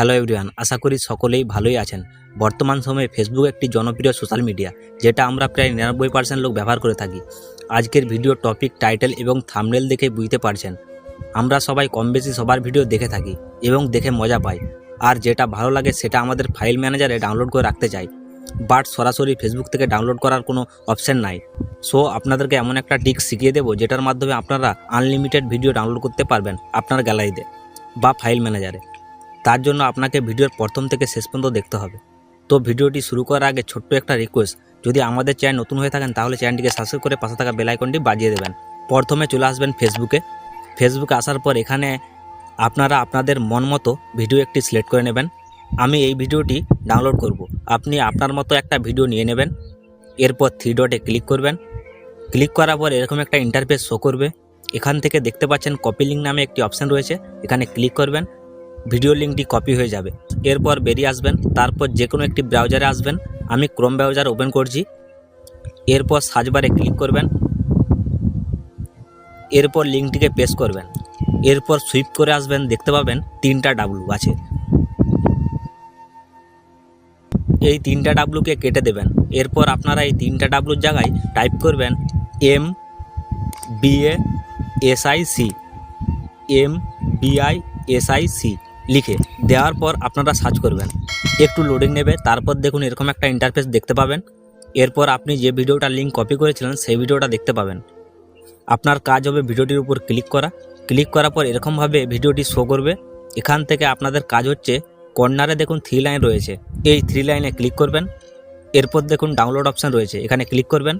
Hello everyone আশা করি সকলেই ভালোই আছেন। বর্তমান সময়ে ফেসবুক একটি জনপ্রিয় সোশ্যাল মিডিয়া যেটা আমরা প্রায় নিরানব্বই পার্সেন্ট লোক ব্যবহার করে থাকি। আজকের ভিডিও টপিক টাইটেল এবং থামনেল দেখে বুঝতে পারছেন। আমরা সবাই কম বেশি সবার ভিডিও দেখে থাকি এবং দেখে মজা পাই। আর যেটা ভালো লাগে সেটা আমাদের ফাইল ম্যানেজারে ডাউনলোড করে রাখতে চাই। বাট সরাসরি ফেসবুক থেকে ডাউনলোড করার কোনো অপশন নাই। সো আপনাদেরকে এমন একটা টিক্স শিখিয়ে দেবো, যেটার মাধ্যমে আপনারা আনলিমিটেড ভিডিও ডাউনলোড করতে পারবেন আপনার গ্যালারিতে বা ফাইল ম্যানেজারে তার জন্য আপনাকে ভিডিওর প্রথম থেকে শেষ পর্যন্ত দেখতে হবে। তো ভিডিওটি শুরু করার আগে ছোট্ট একটা রিকোয়েস্ট যদি আমাদের চ্যানেল নতুন হয়ে থাকেন তাহলে চ্যানেলটিকে সাবস্ক্রাইব করে পাশে থাকা বেল আইকনটি বাজিয়ে দেবেন। প্রথমে চলে আসবেন ফেসবুকে ফেসবুকে আসার পর এখানে আপনারা আপনাদের মন মতো ভিডিও একটি সিলেক্ট করে নেবেন। আমি এই ভিডিওটি ডাউনলোড করব। আপনি আপনার মতো একটা ভিডিও নিয়ে নেবেন। এরপর থ্রি ডটে ক্লিক করবেন। ক্লিক করার পর এরকম একটা ইন্টারফেস শো করবে। এখান থেকে দেখতে পাচ্ছেন কপি লিঙ্ক নামে একটি অপশান রয়েছে। এখানে ক্লিক করবেন। ভিডিও লিঙ্কটি কপি হয়ে যাবে। এরপর বেরিয়ে আসবেন, তারপর যে কোনো একটি ব্রাউজারে আসবেন। আমি ক্রোম ব্রাউজার ওপেন করছি। এরপর সার্চবারে ক্লিক করবেন। এরপর লিঙ্কটিকে পেস্ট করবেন। এরপর সুইপ করে আসবেন, দেখতে পাবেন তিনটা ডাব্লু আছে। এই তিনটা ডাব্লুকে কেটে দেবেন। এরপর আপনারা এই তিনটা ডাব্লুর জায়গায় টাইপ করবেন M BA SIC M BI SIC লিখে দেওয়ার পর আপনারা সার্চ করবেন। একটু লোডিং নেবে, তারপর দেখুন এরকম একটা ইন্টারফেস দেখতে পাবেন। এরপর আপনি যে ভিডিওটা লিঙ্ক কপি করেছিলেন, সেই ভিডিওটা দেখতে পাবেন। আপনার কাজ হবে ভিডিওটির উপর ক্লিক করা। ক্লিক করার পর এরকমভাবে ভিডিওটি শো করবে। এখান থেকে আপনাদের কাজ হচ্ছে কর্নারে দেখুন থ্রি লাইন রয়েছে। এই থ্রি লাইনে ক্লিক করবেন। এরপর দেখুন ডাউনলোড অপশান রয়েছে, এখানে ক্লিক করবেন।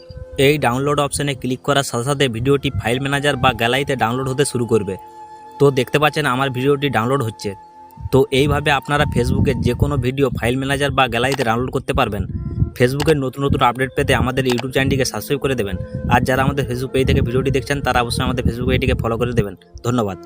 এই ডাউনলোড অপশানে ক্লিক করার সাথে সাথে ভিডিওটি ফাইল ম্যানেজার বা গ্যালারিতে ডাউনলোড হতে শুরু করবে। তো দেখতে পাচ্ছেন আমার ভিডিওটি ডাউনলোড হচ্ছে। তো এইভাবে আপনারা ফেসবুকের যে কোনো ভিডিও ফাইল ম্যানেজার বা গ্যালারিতে ডাউনলোড করতে পারবেন। ফেসবুকের নতুন নতুন আপডেট পেতে আমাদের ইউটিউব চ্যানেলটিকে সাবস্ক্রাইব করে দেবেন। আর যারা আমাদের ফেসবুক পেজ থেকে ভিডিওটি দেখছেন, তারা অবশ্যই আমাদের ফেসবুক পেজটিকে ফলো করে দেবেন। ধন্যবাদ।